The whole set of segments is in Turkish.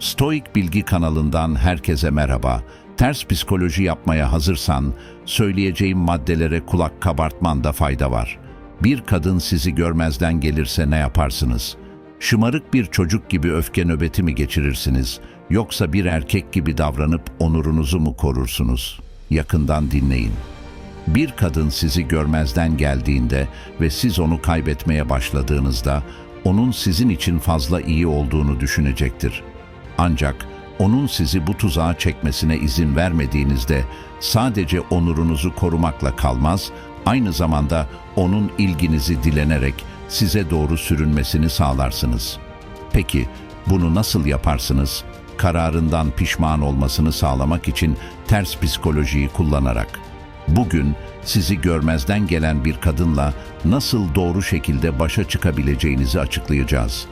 Stoik Bilgi kanalından herkese merhaba. Ters psikoloji yapmaya hazırsan söyleyeceğim maddelere kulak kabartmanda fayda var. Bir kadın sizi görmezden gelirse ne yaparsınız? Şımarık bir çocuk gibi öfke nöbeti mi geçirirsiniz? Yoksa bir erkek gibi davranıp onurunuzu mu korursunuz? Yakından dinleyin. Bir kadın sizi görmezden geldiğinde ve siz onu kaybetmeye başladığınızda onun sizin için fazla iyi olduğunu düşünecektir. Ancak onun sizi bu tuzağa çekmesine izin vermediğinizde sadece onurunuzu korumakla kalmaz, aynı zamanda onun ilginizi dilenerek size doğru sürünmesini sağlarsınız. Peki bunu nasıl yaparsınız? Kararından pişman olmasını sağlamak için ters psikolojiyi kullanarak. Bugün sizi görmezden gelen bir kadınla nasıl doğru şekilde başa çıkabileceğinizi açıklayacağız.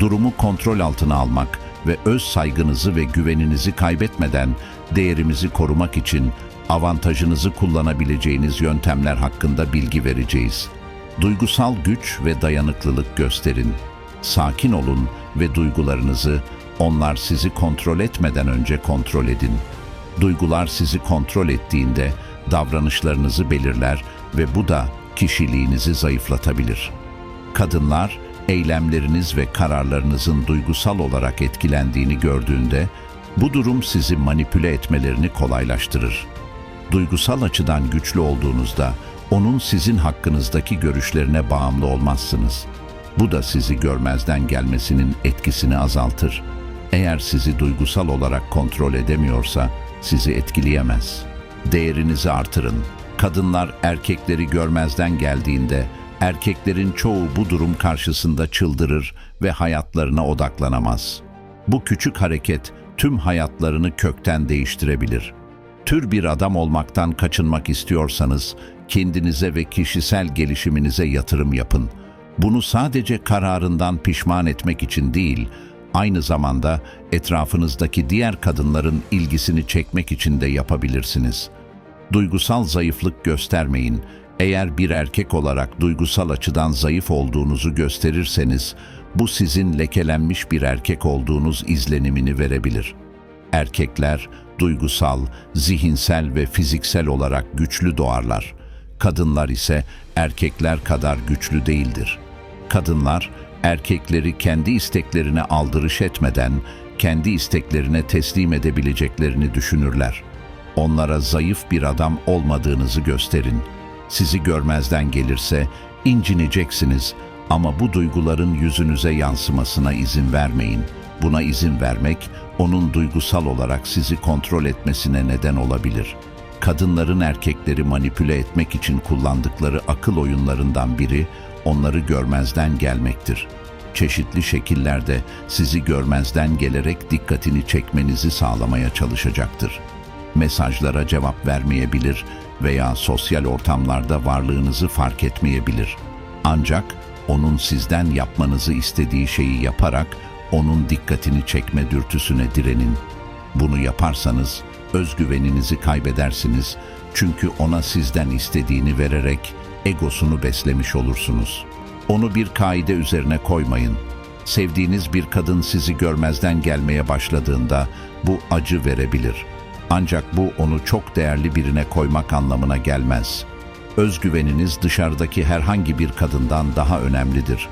Durumu kontrol altına almak ve öz saygınızı ve güveninizi kaybetmeden değerimizi korumak için avantajınızı kullanabileceğiniz yöntemler hakkında bilgi vereceğiz. Duygusal güç ve dayanıklılık gösterin. Sakin olun ve duygularınızı onlar sizi kontrol etmeden önce kontrol edin. Duygular sizi kontrol ettiğinde davranışlarınızı belirler ve bu da kişiliğinizi zayıflatabilir. Kadınlar, eylemleriniz ve kararlarınızın duygusal olarak etkilendiğini gördüğünde, bu durum sizi manipüle etmelerini kolaylaştırır. Duygusal açıdan güçlü olduğunuzda, onun sizin hakkınızdaki görüşlerine bağımlı olmazsınız. Bu da sizi görmezden gelmesinin etkisini azaltır. Eğer sizi duygusal olarak kontrol edemiyorsa, sizi etkileyemez. Değerinizi artırın. Kadınlar erkekleri görmezden geldiğinde, erkeklerin çoğu bu durum karşısında çıldırır ve hayatlarına odaklanamaz. Bu küçük hareket tüm hayatlarını kökten değiştirebilir. Tür bir adam olmaktan kaçınmak istiyorsanız kendinize ve kişisel gelişiminize yatırım yapın. Bunu sadece kararından pişman etmek için değil, aynı zamanda etrafınızdaki diğer kadınların ilgisini çekmek için de yapabilirsiniz. Duygusal zayıflık göstermeyin. Eğer bir erkek olarak duygusal açıdan zayıf olduğunuzu gösterirseniz, bu sizin lekelenmiş bir erkek olduğunuz izlenimini verebilir. Erkekler duygusal, zihinsel ve fiziksel olarak güçlü doğarlar. Kadınlar ise erkekler kadar güçlü değildir. Kadınlar erkekleri kendi isteklerine aldırış etmeden kendi isteklerine teslim edebileceklerini düşünürler. Onlara zayıf bir adam olmadığınızı gösterin. Sizi görmezden gelirse incineceksiniz ama bu duyguların yüzünüze yansımasına izin vermeyin. Buna izin vermek onun duygusal olarak sizi kontrol etmesine neden olabilir. Kadınların erkekleri manipüle etmek için kullandıkları akıl oyunlarından biri onları görmezden gelmektir. Çeşitli şekillerde sizi görmezden gelerek dikkatini çekmenizi sağlamaya çalışacaktır. Mesajlara cevap vermeyebilir veya sosyal ortamlarda varlığınızı fark etmeyebilir. Ancak onun sizden yapmanızı istediği şeyi yaparak onun dikkatini çekme dürtüsüne direnin. Bunu yaparsanız özgüveninizi kaybedersiniz çünkü ona sizden istediğini vererek egosunu beslemiş olursunuz. Onu bir kaide üzerine koymayın. Sevdiğiniz bir kadın sizi görmezden gelmeye başladığında bu acı verebilir. Ancak bu onu çok değerli birine koymak anlamına gelmez. Özgüveniniz dışarıdaki herhangi bir kadından daha önemlidir.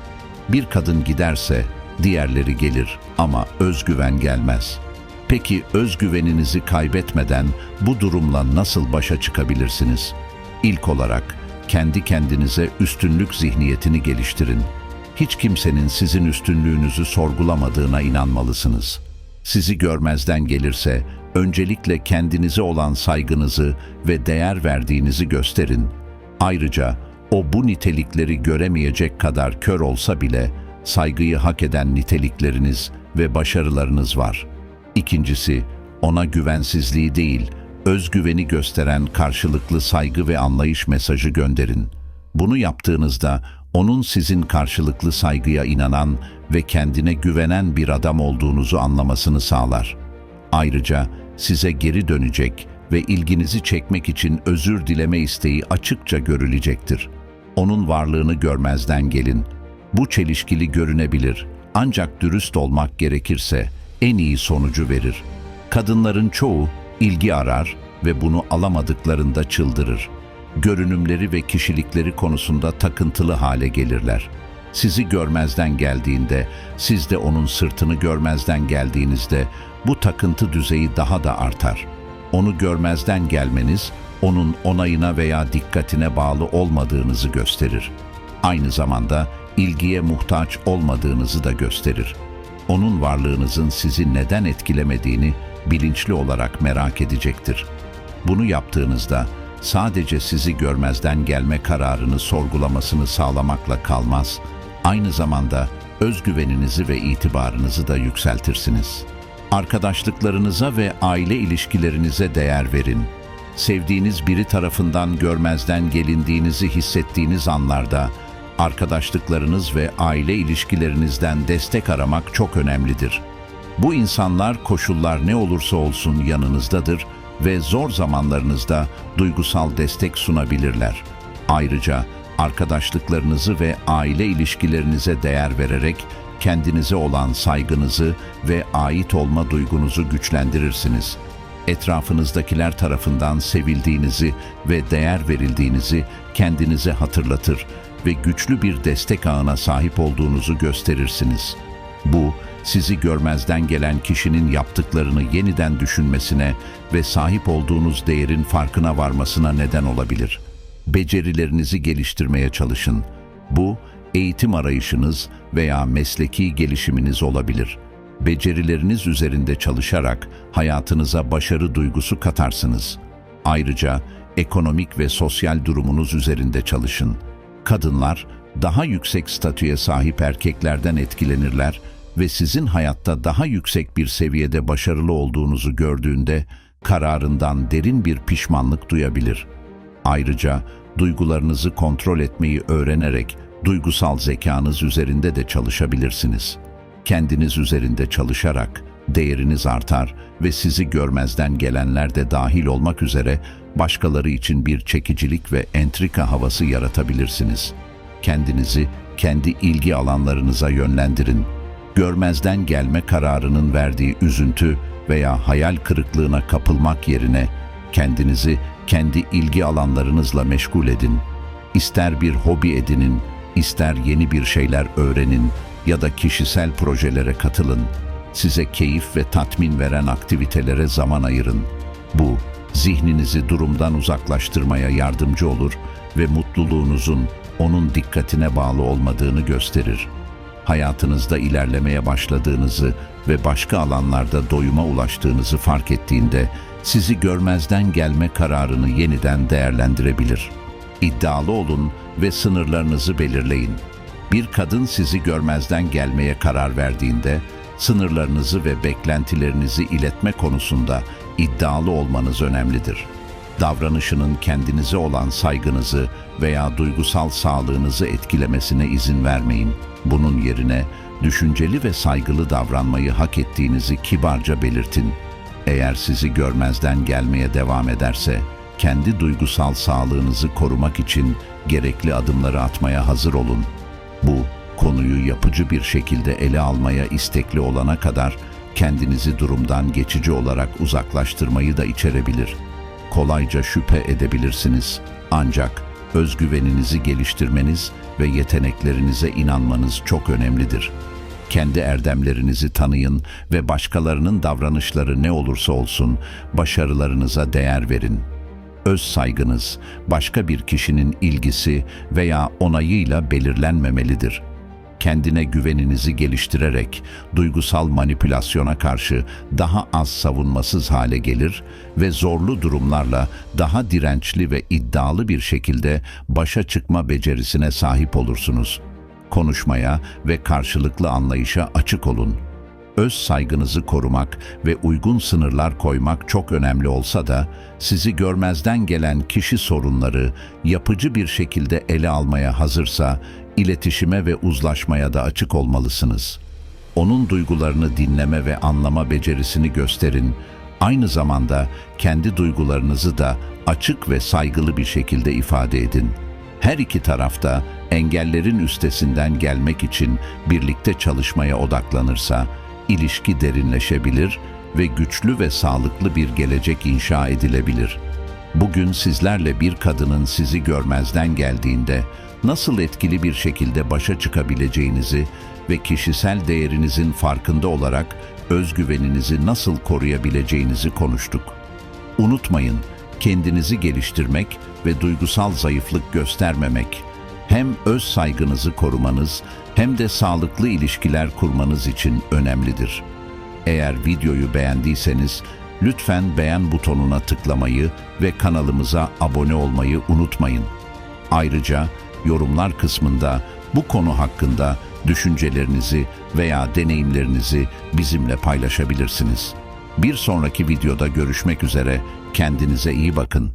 Bir kadın giderse diğerleri gelir ama özgüven gelmez. Peki özgüveninizi kaybetmeden bu durumla nasıl başa çıkabilirsiniz? İlk olarak kendi kendinize üstünlük zihniyetini geliştirin. Hiç kimsenin sizin üstünlüğünüzü sorgulamadığına inanmalısınız. Sizi görmezden gelirse öncelikle kendinize olan saygınızı ve değer verdiğinizi gösterin. Ayrıca o bu nitelikleri göremeyecek kadar kör olsa bile saygıyı hak eden nitelikleriniz ve başarılarınız var. İkincisi, ona güvensizliği değil, özgüveni gösteren karşılıklı saygı ve anlayış mesajı gönderin. Bunu yaptığınızda onun sizin karşılıklı saygıya inanan ve kendine güvenen bir adam olduğunuzu anlamasını sağlar. Ayrıca size geri dönecek ve ilginizi çekmek için özür dileme isteği açıkça görülecektir. Onun varlığını görmezden gelin. Bu çelişkili görünebilir ancak dürüst olmak gerekirse en iyi sonucu verir. Kadınların çoğu ilgi arar ve bunu alamadıklarında çıldırır. Görünümleri ve kişilikleri konusunda takıntılı hale gelirler. Sizi görmezden geldiğinde, siz de onun sırtını görmezden geldiğinizde bu takıntı düzeyi daha da artar. Onu görmezden gelmeniz, onun onayına veya dikkatine bağlı olmadığınızı gösterir. Aynı zamanda ilgiye muhtaç olmadığınızı da gösterir. Onun varlığınızın sizi neden etkilemediğini bilinçli olarak merak edecektir. Bunu yaptığınızda sadece sizi görmezden gelme kararını sorgulamasını sağlamakla kalmaz, aynı zamanda özgüveninizi ve itibarınızı da yükseltirsiniz. Arkadaşlıklarınıza ve aile ilişkilerinize değer verin. Sevdiğiniz biri tarafından görmezden gelindiğinizi hissettiğiniz anlarda arkadaşlıklarınız ve aile ilişkilerinizden destek aramak çok önemlidir. Bu insanlar koşullar ne olursa olsun yanınızdadır ve zor zamanlarınızda duygusal destek sunabilirler. Ayrıca arkadaşlıklarınızı ve aile ilişkilerinize değer vererek kendinize olan saygınızı ve ait olma duygunuzu güçlendirirsiniz. Etrafınızdakiler tarafından sevildiğinizi ve değer verildiğinizi kendinize hatırlatır ve güçlü bir destek ağına sahip olduğunuzu gösterirsiniz. Bu, sizi görmezden gelen kişinin yaptıklarını yeniden düşünmesine ve sahip olduğunuz değerin farkına varmasına neden olabilir. Becerilerinizi geliştirmeye çalışın. Bu, eğitim arayışınız veya mesleki gelişiminiz olabilir. Becerileriniz üzerinde çalışarak hayatınıza başarı duygusu katarsınız. Ayrıca ekonomik ve sosyal durumunuz üzerinde çalışın. Kadınlar daha yüksek statüye sahip erkeklerden etkilenirler ve sizin hayatta daha yüksek bir seviyede başarılı olduğunuzu gördüğünde kararından derin bir pişmanlık duyabilir. Ayrıca duygularınızı kontrol etmeyi öğrenerek duygusal zekanız üzerinde de çalışabilirsiniz. Kendiniz üzerinde çalışarak değeriniz artar ve sizi görmezden gelenler de dahil olmak üzere başkaları için bir çekicilik ve entrika havası yaratabilirsiniz. Kendinizi kendi ilgi alanlarınıza yönlendirin. Görmezden gelme kararının verdiği üzüntü veya hayal kırıklığına kapılmak yerine kendinizi kendi ilgi alanlarınızla meşgul edin. İster bir hobi edinin, ister yeni bir şeyler öğrenin ya da kişisel projelere katılın. Size keyif ve tatmin veren aktivitelere zaman ayırın. Bu, zihninizi durumdan uzaklaştırmaya yardımcı olur ve mutluluğunuzun onun dikkatine bağlı olmadığını gösterir. Hayatınızda ilerlemeye başladığınızı ve başka alanlarda doyuma ulaştığınızı fark ettiğinde sizi görmezden gelme kararını yeniden değerlendirebilir. İddialı olun ve sınırlarınızı belirleyin. Bir kadın sizi görmezden gelmeye karar verdiğinde sınırlarınızı ve beklentilerinizi iletme konusunda iddialı olmanız önemlidir. Davranışının kendinize olan saygınızı veya duygusal sağlığınızı etkilemesine izin vermeyin. Bunun yerine düşünceli ve saygılı davranmayı hak ettiğinizi kibarca belirtin. Eğer sizi görmezden gelmeye devam ederse, kendi duygusal sağlığınızı korumak için gerekli adımları atmaya hazır olun. Bu, konuyu yapıcı bir şekilde ele almaya istekli olana kadar kendinizi durumdan geçici olarak uzaklaştırmayı da içerebilir. Kolayca şüphe edebilirsiniz. Ancak özgüveninizi geliştirmeniz ve yeteneklerinize inanmanız çok önemlidir. Kendi erdemlerinizi tanıyın ve başkalarının davranışları ne olursa olsun başarılarınıza değer verin. Öz saygınız başka bir kişinin ilgisi veya onayıyla belirlenmemelidir. Kendine güveninizi geliştirerek duygusal manipülasyona karşı daha az savunmasız hale gelir ve zorlu durumlarla daha dirençli ve iddialı bir şekilde başa çıkma becerisine sahip olursunuz. Konuşmaya ve karşılıklı anlayışa açık olun. Öz saygınızı korumak ve uygun sınırlar koymak çok önemli olsa da sizi görmezden gelen kişi sorunları yapıcı bir şekilde ele almaya hazırsa iletişime ve uzlaşmaya da açık olmalısınız. Onun duygularını dinleme ve anlama becerisini gösterin. Aynı zamanda kendi duygularınızı da açık ve saygılı bir şekilde ifade edin. Her iki tarafta engellerin üstesinden gelmek için birlikte çalışmaya odaklanırsa, ilişki derinleşebilir ve güçlü ve sağlıklı bir gelecek inşa edilebilir. Bugün sizlerle bir kadının sizi görmezden geldiğinde nasıl etkili bir şekilde başa çıkabileceğinizi ve kişisel değerinizin farkında olarak özgüveninizi nasıl koruyabileceğinizi konuştuk. Unutmayın, kendinizi geliştirmek ve duygusal zayıflık göstermemek hem öz saygınızı korumanız hem de sağlıklı ilişkiler kurmanız için önemlidir. Eğer videoyu beğendiyseniz lütfen beğen butonuna tıklamayı ve kanalımıza abone olmayı unutmayın. Ayrıca yorumlar kısmında bu konu hakkında düşüncelerinizi veya deneyimlerinizi bizimle paylaşabilirsiniz. Bir sonraki videoda görüşmek üzere. Kendinize iyi bakın.